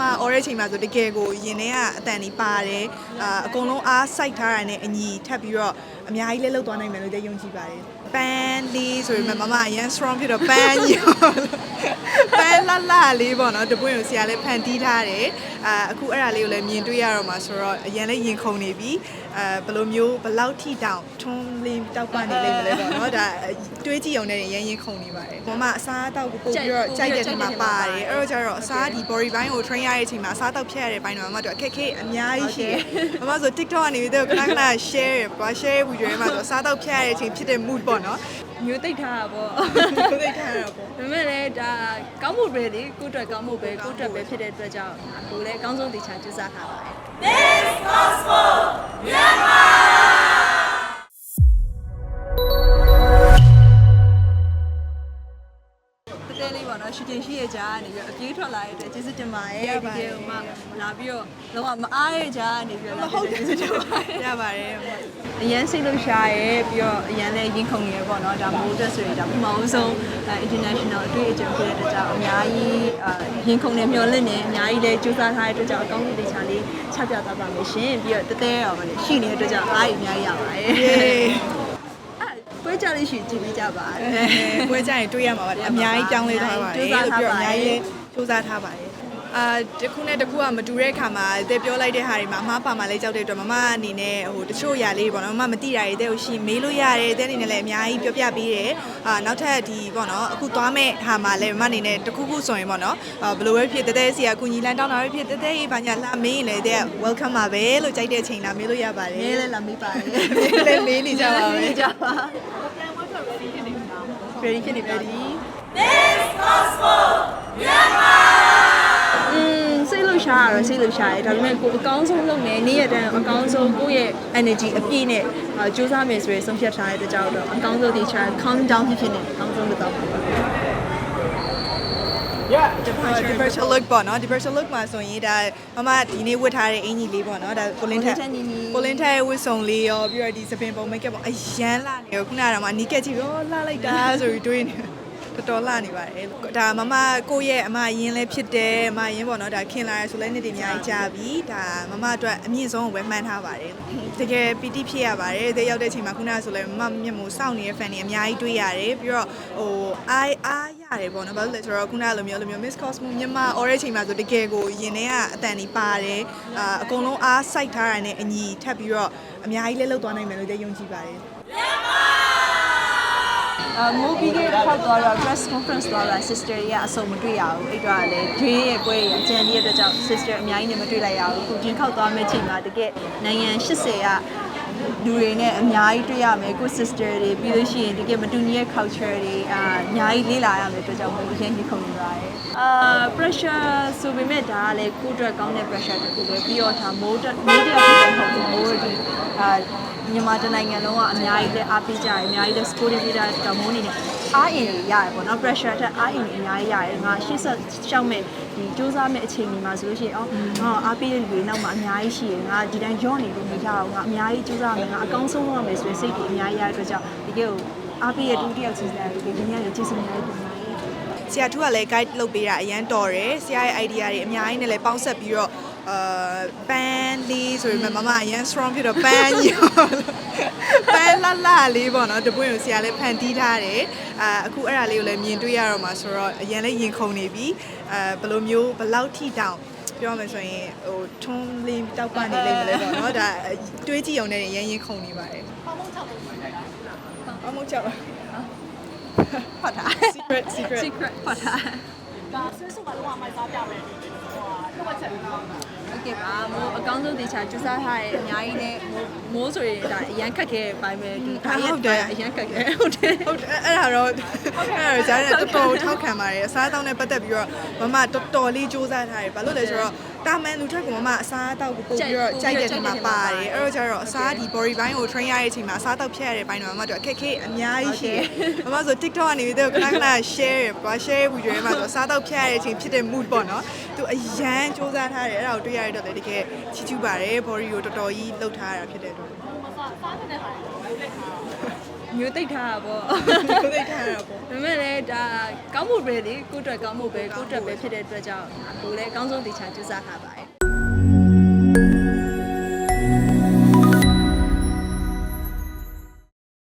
မှာဆိုတကယ်ကိုရင်ထဲကအတန်ကြီးပါတယ်အာအကုန်လုံးအားစိုက်ထားတာနဲ့အညီထပ်ပြီးတော့အများကြီးလဲလောက်သွားနိုင်မယ်လို့လည်းယုံကြည်ပါတယ်ပန်းလေးဆိုရင်မမအရန် strong ဖြစ်တော့ပန်းကြီးပန်းလှလှလေးပေါ့နော်တပွင့်ကိုဆရာလည်းဖန်တီးထားတယ်အာအခုအဲ့ဒါလေးကိုလည်းမြင်တွေ့ရတော့မှာဆိုတော့အရန်လည်းရင်ခုန်နေပြီ အဲဘယ်လိုမျိုးဘယ်လောက်ထိတောင်ထွန်းလင်းတောက်ပနေလိမ့်မလဲပေါ့နော်ဒါတွေးကြည့်အောင်နဲ့ရန်ရင်ခုန်နေပါတယ်မမအစားအသောက်ကိုပို့ပြီးတော့ကြိုက်တဲ့ထဲမှာပါတယ်အဲ့တော့ကျတော့အစားဒီ body ဘိုင်းကို train ရတဲ့အချိန်မှာအစားအသောက်ဖြတ်ရတဲ့ဘိုင်းတော့မမတို့အခက်အခဲအများကြီးရှိတယ်မမဆို TikTok ကနေပြီးတော့ခဏခဏ share ရပါ share ဝီဒီယိုတွေမှာဆိုအစားအသောက်ဖြတ်ရတဲ့အချိန်ဖြစ်တဲ့ mood ပေါ့နော်မျိုးသိပ်ထားတာပေါ့သိထားရပေါ့ဒါပေမဲ့လည်းဒါကောင်းမှုပဲလေကိုယ့်အတွက်ကောင်းမှုပဲကိုယ့်အတွက်ပဲဖြစ်တဲ့အတွက်ကြောင့်ကိုယ်လည်းအကောင်းဆုံးတရားကြိုးစားထားပါတယ် တ ရှင်ရှင်ရှိရကြကနေပြီးအပြေးထွက်လာရတဲ့ကျေးဇူးတင်ပါတယ်ဒီကေမှာလာပြီးတော့လုံးဝမအားရကြနေပြီးတော့ဟုတ်တယ်ကျေးဇူးတင်ပါတယ်ရပါတယ်အရန်စိတ်လို့ရှာရဲပြီးတော့အရန်လည်းရင်ခုန်နေရပေါ့နော်ဒါမိုးတက်ဆိုရင်ဒါပထမအဆုံး international အတွေ့အကြုံဖြစ်တဲ့အတွက်ကြောင့်အများကြီးရင်ခုန်နေမျောလင့်နေအများကြီးလည်းကြိုးစားထားတဲ့အတွက်ကြောင့်အကောင်းဆုံးတေချာလေးချပြသွားပါမယ်ရှင်ပြီးတော့တသေးရောမလို့ရှိနေတဲ့အတွက်ကြောင့်အားရအများကြီးရပါတယ်ယေပွဲ ကြလေးရှိကြည့်ပြီးကြပါအဲပွဲကြရင်တွေးရမှာပါအများကြီးပြောင်းလဲထားပါတယ်လို့ပြောအများကြီးလည်းစူးစမ်းထားပါတယ် အာတစ်ခုနဲ့တစ်ခုကမတူတဲ့ခါမှာတဲ့ပြောလိုက်တဲ့ဟာတွေမှာအမှားပါမှလည်းကြောက်တဲ့အတွက်မမအနေနဲ့ဟိုတချို့ຢာလေးပေါ့နော်မမမသိတာတွေတဲ့ဟိုရှိမေးလို့ရတယ်တဲ့အနေနဲ့လည်းအများကြီးပြောပြပေးတယ်အာနောက်ထပ်ဒီပေါ့နော်အခုသွားမဲ့ဟာမှာလည်းမမအနေနဲ့တစ်ခုခုဆိုရင်ပေါ့နော်အာဘယ်လိုပဲဖြစ်တဲ့တဲ့စီကကုညီလန်းတောင်းတာပဲဖြစ်တဲ့တဲ့ရေးဘာညာလာမေးရင်လည်းတဲ့ welcome ပါပဲလို့ကြိုက်တဲ့အချိန်လာမေးလို့ရပါတ မဲ ယ် လည်းလာမိပါတယ် လည်းမေးနေကြပါပဲ ကြပါ ready ဖြစ်နေပြီ อืม စိတ်လှရှားရတော့စိတ်လှရှားရဲဒါပေမဲ့ကိုအကောင်းဆုံးလုပ်မယ်နေ့ရက်တန်းအကောင်းဆုံးကိုယ့်ရဲ့ energy အပြည့်နဲ့အာကြိုးစားမယ်ဆိုရင်ဆုံးဖြတ်ထားတဲ့အတွက်ကြောင့်တော့အကောင်းဆုံးဒီ chart calm down ဖြစ်ဖြစ်နဲ့အကောင်းဆုံးလုပ်တော့ပါ depression look ပေါ့နော် depression look မှာဆိုရင်ဒါမမဒီနေ့ဝတ်ထားတဲ့အင်ကြီးလေးပေါ့နော်ဒါကိုလင်းထက်ကိုလင်းထက်ညီညီကိုလင်းထက်ရဲ့ဝတ်စုံလေးရောပြီးတော့ဒီစပင်ပုံ make up ပေါ့အရန်လာနေရောခုနကတော့မှနီးကက်ကြည့်ရောလာလိုက်တာဆိုပြီးတွေးနေ တော်တော်လာနေပါတယ်ဒါမမကိုယ့်ရဲ့အမရင်းလည်းဖြစ်တယ်အမရင်းပေါ့နော်ဒါခင်လာရဆိုလဲနေ့တည်းအများကြီးကြာပြီဒါမမအတွက်အမြင့်ဆုံးကိုပဲမှန်းထားပါတယ်တကယ်ပီတိဖြစ်ရပါတယ်တဲ့ရောက်တဲ့အချိန်မှာခုနကဆိုလဲမမမျက်မှောစောင့်နေတဲ့ fan တွေအများကြီးတွေ့ရတယ်ပြီးတော့ဟိုအားအားရတယ်ပေါ့နော်ဘာလို့လဲဆိုတော့ခုနကလိုမျိုးလိုမျိုး Miss Cosmo မြန်မာ orange ချိန်မှာဆိုတကယ်ကိုရင်ထဲကအတန်ကြီးပါတယ်အာအကုန်လုံးအားစိုက်ထားတာနဲ့အညီထပ်ပြီးတော့အများကြီးလဲလောက်သွားနိုင်မယ်လို့လည်းယုံကြည်ပါတယ် အာ movie ကထောက်သွားတော့ press conference သွားတာ sister တွေကအစုံမတွေ့ရဘူးအဲ့တော့လည်း dream ရဲ့ပွဲရအကြံရဲ့အတွက်ကြောင့် sister အများကြီးနဲ့မတွေ့လိုက်ရဘူးအခုဒီခောက်သွားမယ့်ချိန်မှာတကယ်နိုင်ငံ80ကလူတွေနဲ့အများကြီးတွေ့ရမယ်ကို sister တွေပြီးလို့ရှိရင်တကယ်မတူညီတဲ့ culture တွေအာအများကြီးလေ့လာရမယ်အတွက်ကြောင့်မို့အရင်ကြီးခုန်နေပါတယ်အာ pressure ဆိုပေမဲ့ဒါကလည်းကိုယ့်အတွက်ကောင်းတဲ့ pressure တစ်ခုပဲပြီးတော့ဒါမိုးတက်မိုးတက်ဖြစ်တဲ့မဟုတ်ဘူးမိုးဒီအာ မြန်မာတိုင်းနိုင်ငံလုံးကအများကြီးလည်းအားပေးကြတယ်အများကြီးလည်း supportive ပေးကြတဲ့တောင်မိုးနေနဲ့အားအင်တွေရတယ်ပေါ့နော် pressure ထက်အားအင်တွေအများကြီးရတယ်ငါရှေ့ဆက်ရှောက်မဲ့ဒီစူးစမ်းမဲ့အချိန်ဒီမှာဆိုလို့ရှိရင်အော်ငါအားပေးတဲ့လူတွေနောက်မှာအများကြီးရှိရငါဒီတိုင်းရော့နေလို့မရအောင်ငါအများကြီးစူးစမ်းမယ်ငါအကောင်းဆုံးလုပ်ရမယ်ဆိုတဲ့စိတ်တွေအများကြီးရတဲ့အတွက်ကြောင့်ဒီကေကိုအားပေးတဲ့တူတယောက်စီစဉ်ရတယ်ဒီနေ့ကကျေးဇူးများတင်ပါတယ်ဆရာထူးကလည်း guide လုပ်ပေးတာအရန်တော်တယ်ဆရာရဲ့ idea တွေအများကြီးနဲ့လည်းပေါင်းဆက်ပြီးတော့ အာပန်းလေးဆိုရင်မမအရန် strong ဖြစ်တော့ပန်းကြီးပန်းလှလှလေးပေါ့နော်တပွင့်ကိုဆရာလည်းဖန်တီးထားတယ်အာအခုအဲ့ဒါလေးကိုလည်းမြင်တွေ့ရတော့မှာဆိုတော့အရန်လည်းရင်ခုန်နေပြီအာဘယ်လိုမျိုးဘယ်လောက်ထိတောင်ပြောမယ်ဆိုရင်ဟိုထွန်းလင်းတောက်ပနေလိမ့်မလဲပေါ့နော်ဒါတွေးကြည့်အောင်နဲ့ရန်ရင်ခုန်နေပါတယ်ပေါမုံ6ပုံပဲပေါမုံ6ပါဖတ်တာ secret secret secret ဖတ်တာဒါဆွေးစုမှာတော့မိုက်စားပြမယ်ဟိုတော့ချက်ပြီးတော့ ဟုတ်ကဲ့ပါမိုးအကောင်းဆုံးတေချာကြိုးစားထားတဲ့အများကြီးနဲ့မိုးဆိုရင်ဒါအရန်ခက်ခဲပိုင်းပဲဒီဒါဟုတ်တယ်အရန်ခက်ခဲဟုတ်တယ်ဟုတ်တယ်အဲ့ဒါတော့အဲ့ဒါတော့ဂျားနဲ့တော်တော်ထောက်ခံပါတယ်အစားအသောက်နဲ့ပတ်သက်ပြီးတော့မမတော်တော်လေးကြိုးစားထားတယ်ဘာလို့လဲဆိုတော့ တာမန်လူထက်ကမမအစားအသောက်ကိုပို့ပြီးတော့ကြိုက်တဲ့ထဲမှာပါတယ်အဲ့တော့ကျတော့အစားဒီ body ဘိုင်းကို train ရတဲ့အချိန်မှာအစားအသောက်ဖြတ်ရတဲ့ဘိုင်းတော့မမတို့အခက်အခဲအများကြီးရှိတယ်မမဆို TikTok ကနေပြီးတော့ခဏခဏ share ရပါ share ဝီဒီယိုတွေမှာဆိုအစားအသောက်ဖြတ်ရတဲ့အချိန်ဖြစ်တဲ့ mood ပေါ့နော်သူအရန်စူးစမ်းထားတယ်အဲ့ဒါကိုတွေ့ရတဲ့တော့လည်းတကယ်ချီးကျူးပါတယ် body ကိုတော်တော်ကြီးလှုပ်ထားရတာဖြစ်တဲ့အတွက်မစားစားတဲ့ဟာတွေလက်ခါ မမျိုးသိပ်ထားတာပေါ့ကိုသိထားရတာပေါ့ဒါပေမဲ့လည်းဒါကောင်းမှုပဲလေကိုယ့်အတွက်ကောင်းမှုပဲကိုယ့်အတွက်ပဲဖြစ်တဲ့အတွက်ကြောင့်ကိုယ်လည်းအကောင်းဆုံးတေချာကြိုးစားထားပါတယ်